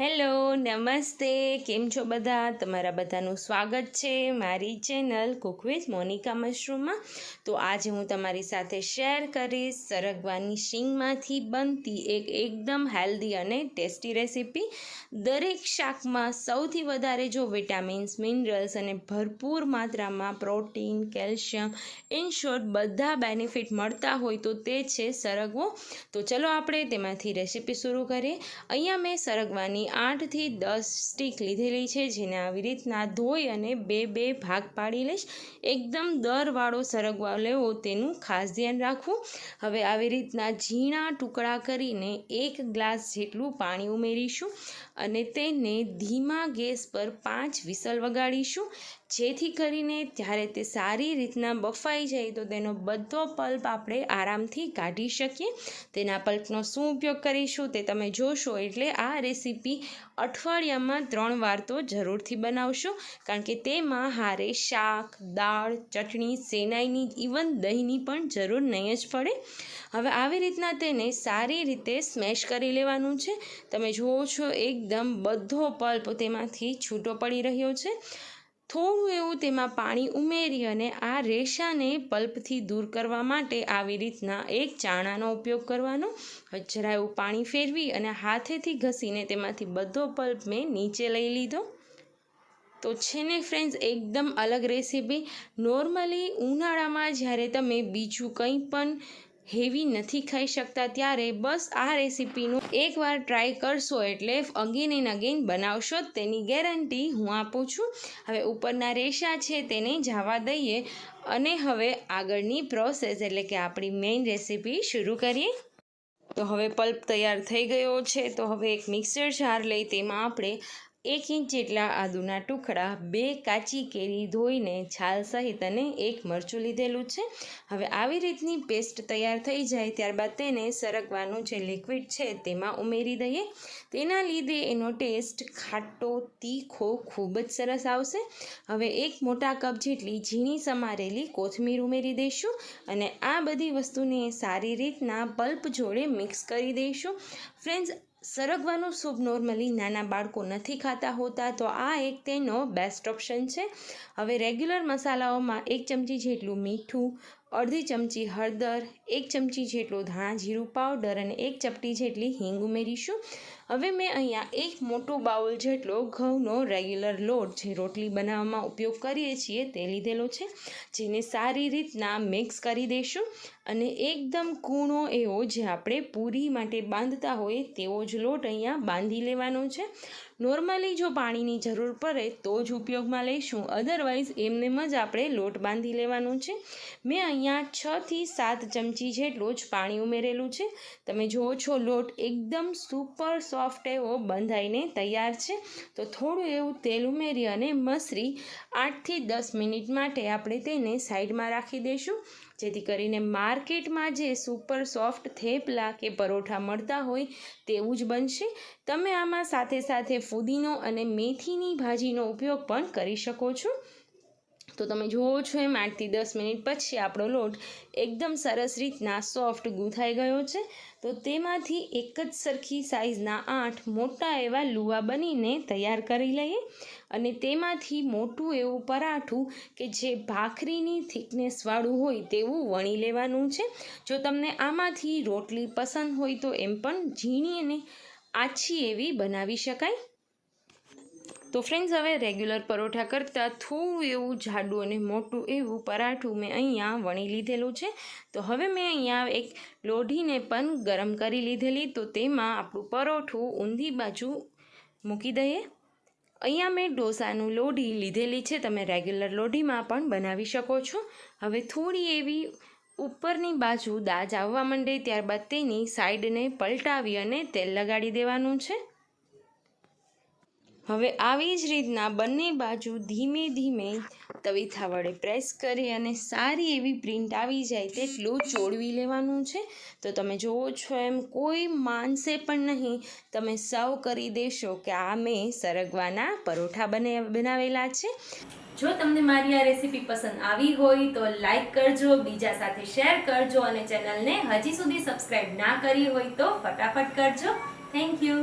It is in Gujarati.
હેલો, નમસ્તે. કેમ છો બધા? તમારા બધાનું સ્વાગત છે મારી ચેનલ કુક વિથ મોનિકા મશરૂમમાં તો આજે હું તમારી સાથે શેર કરીશ સરગવાની શીંગમાંથી બનતી એક એકદમ હેલ્ધી અને ટેસ્ટી રેસીપી. દરેક શાકમાં સૌથી વધારે જો વિટામિન્સ, મિનરલ્સ અને ભરપૂર માત્રામાં પ્રોટીન, કેલ્શિયમ, ઇન શોર્ટ બધા બેનિફિટ મળતા હોય તો તે છે સરગવો. તો ચલો આપણે તેમાંથી રેસીપી શરૂ કરીએ. અહીંયા મેં સરગવાની આઠથી દસ સ્ટીક લીધેલી છે, જેને આવી રીતના ધોઈ અને બે બે ભાગ પાડી લઈશ. એકદમ દરવાળો સરગવા લેવો, તેનું ખાસ ધ્યાન રાખવું. હવે આવી રીતના ઝીણા ટુકડા કરીને એક ગ્લાસ જેટલું પાણી ઉમેરીશું અને તેને ધીમા ગેસ પર પાંચ વિસલ વગાડીશું. જેથી કરીને જ્યારે તે સારી રીતના બફાઈ જાય, તો તેનો બધો પલ્પ આપણે આરામથી કાઢી શકીએ. તેના પલ્પનો શું ઉપયોગ કરીશું, તે તમે જોશો, એટલે આ રેસીપી અઠવાડિયામાં ત્રણ વાર તો જરૂરથી બનાવશો, કારણ કે તેમાં હારે શાક, દાળ, ચટણી સેનાઈની ઇવન દહીંની પણ જરૂર નહીં જ પડે. હવે આવી રીતના તેને સારી રીતે સ્મેશ કરી લેવાનું છે. તમે જુઓ છો, એકદમ બધો પલ્પ તેમાંથી છૂટો પડી રહ્યો છે. થોડું એવું તેમાં પાણી ઉમેરી અને આ રેશાને પલ્પથી દૂર કરવા માટે આવી રીતના એક ચાણાનો ઉપયોગ કરવાનો. જરા એવું પાણી ફેરવી અને હાથેથી ઘસીને તેમાંથી બધો પલ્પ મેં નીચે લઈ લીધો. તો છે ને ફ્રેન્ડ્સ એકદમ અલગ રેસીપી નોર્મલી ઉનાળામાં જ્યારે તમે બીજું કંઈ પણ હેવી નથી ખાઈ શકતા ત્યારે બસ આ રેસીપીનું એકવાર ટ્રાય કરશો એટલે અગેન એન્ડ અગેન બનાવશો તેની ગેરંટી હું આપું છું. હવે ઉપરના રેશા છે તેને જવા દઈએ અને હવે આગળની પ્રોસેસ એટલે કે આપણી મેઇન રેસીપી શરૂ કરીએ. તો હવે પલ્પ તૈયાર થઈ ગયો છે. તો હવે એક મિક્સર જાર લઈ તેમાં આપણે એક ઇંચ જેટલા આદુના ટુકડા, બે કાચી કેરી ધોઈને છાલ સહિત અને એક મરચું લીધેલું છે. હવે આવી રીતની પેસ્ટ તૈયાર થઈ જાય ત્યારબાદ તેને સરગવાનું જે લિક્વિડ છે તેમાં ઉમેરી દઈએ. તેના લીધે એનો ટેસ્ટ ખાટો, તીખો ખૂબ જ સરસ આવશે. હવે એક મોટા કપ જેટલી ઝીણી સમારેલી કોથમીર ઉમેરી દઈશું અને આ બધી વસ્તુને સારી રીતના પલ્પ જોડે મિક્સ કરી દઈશું. ફ્રેન્ડ્સ સરગવાનું સૂપ નોર્મલી નાના બાળકો નથી ખાતા હોતા, તો આ એક તેનો બેસ્ટ ઓપ્શન છે. હવે રેગ્યુલર મસાલાઓમાં એક ચમચી જેટલું મીઠું અડધી ચમચી હળદર, એક ચમચી જેટલું ધાણા જીરું પાવડર અને એક ચપટી જેટલી હિંગ ઉમેરીશું. હવે મેં અહીંયા એક મોટો બાઉલ જેટલો ઘઉંનો રેગ્યુલર લોટ જે રોટલી બનાવવામાં ઉપયોગ કરીએ છીએ તે લીધેલો છે, જેને સારી રીતના મિક્સ કરી દઈશું અને એકદમ કૂણો એવો જે આપણે પૂરી માટે બાંધતા હોય તેવો જ લોટ અહીંયા બાંધી લેવાનો છે. નોર્મલી જો પાણીની જરૂર પડે તો જ ઉપયોગમાં લઈશું. અધરવાઇઝ એમનેમ જ આપણે લોટ બાંધી લેવાનું છે. મેં અહીંયા છથી સાત ચમચી જેટલું જ પાણી ઉમેરેલું છે. તમે જુઓ છો, લોટ એકદમ સુપર સોફ્ટ એવો બંધાઈને તૈયાર છે. તો થોડું એવું તેલ ઉમેરી અને મસરી આઠથી દસ મિનિટ માટે આપણે તેને સાઈડમાં રાખી દઈશું. જેથી કરીને માર્કેટમાં જે સુપર સોફ્ટ થેપલા કે પરોઠા મળતા હોય તેવું જ બનશે. તમે આમાં સાથે સાથે ફુદીનો અને મેથીની ભાજીનો ઉપયોગ પણ કરી શકો છો. તો તમે જુઓ છો એમ આઠથી દસ મિનિટ પછી આપણો લોટ એકદમ સરસ રીતના સોફ્ટ ગૂંથાઈ ગયો છે. તો તેમાંથી એક જ સરખી સાઇઝના આઠ મોટા એવા લુવા બનીને તૈયાર કરી લઈએ. અને તેમાંથી મોટું એવું પરાઠું કે જે ભાખરીની થિકનેસવાળું હોય તેવું વણી લેવાનું છે. જો તમને આમાંથી રોટલી પસંદ હોય તો એમ પણ ઝીણી અને આછી એવી બનાવી શકાય. તો ફ્રેન્ડ્સ હવે રેગ્યુલર પરોઠા કરતાં થોડું એવું જાડું અને મોટું એવું પરાઠું મેં અહીંયા વણી લીધેલું છે. તો હવે મેં અહીંયા એક લોઢીને પણ ગરમ કરી લીધેલી. તો તેમાં આપણું પરોઠું ઊંધી બાજુ મૂકી દઈએ. અહીંયા મેં ઢોસાનું લોઢી લીધેલી છે. તમે રેગ્યુલર લોઢીમાં પણ બનાવી શકો છો. હવે થોડી એવી ઉપરની બાજુ દાજ આવવા માંડે, ત્યારબાદ તેની સાઈડને પલટાવી અને તેલ લગાડી દેવાનું છે. હવે આવી જ રીતના બંને બાજુ ધીમે ધીમે તવીથા વડે પ્રેસ કરી અને સારી એવી પ્રિન્ટ આવી જાય તેટલું ચોળવી લેવાનું છે. તો તમે જુઓ છો એમ કોઈ માનશે પણ નહીં. તમે સર્વ કરી દેશો કે આ મેં સરગવાના પરોઠા બને, બનાવેલા છે. જો તમને મારી આ રેસીપી પસંદ આવી હોય તો લાઈક કરજો, બીજા સાથે શેર કરજો અને ચેનલને હજી સુધી સબસ્ક્રાઈબ ના કરી હોય તો ફટાફટ કરજો. Thank you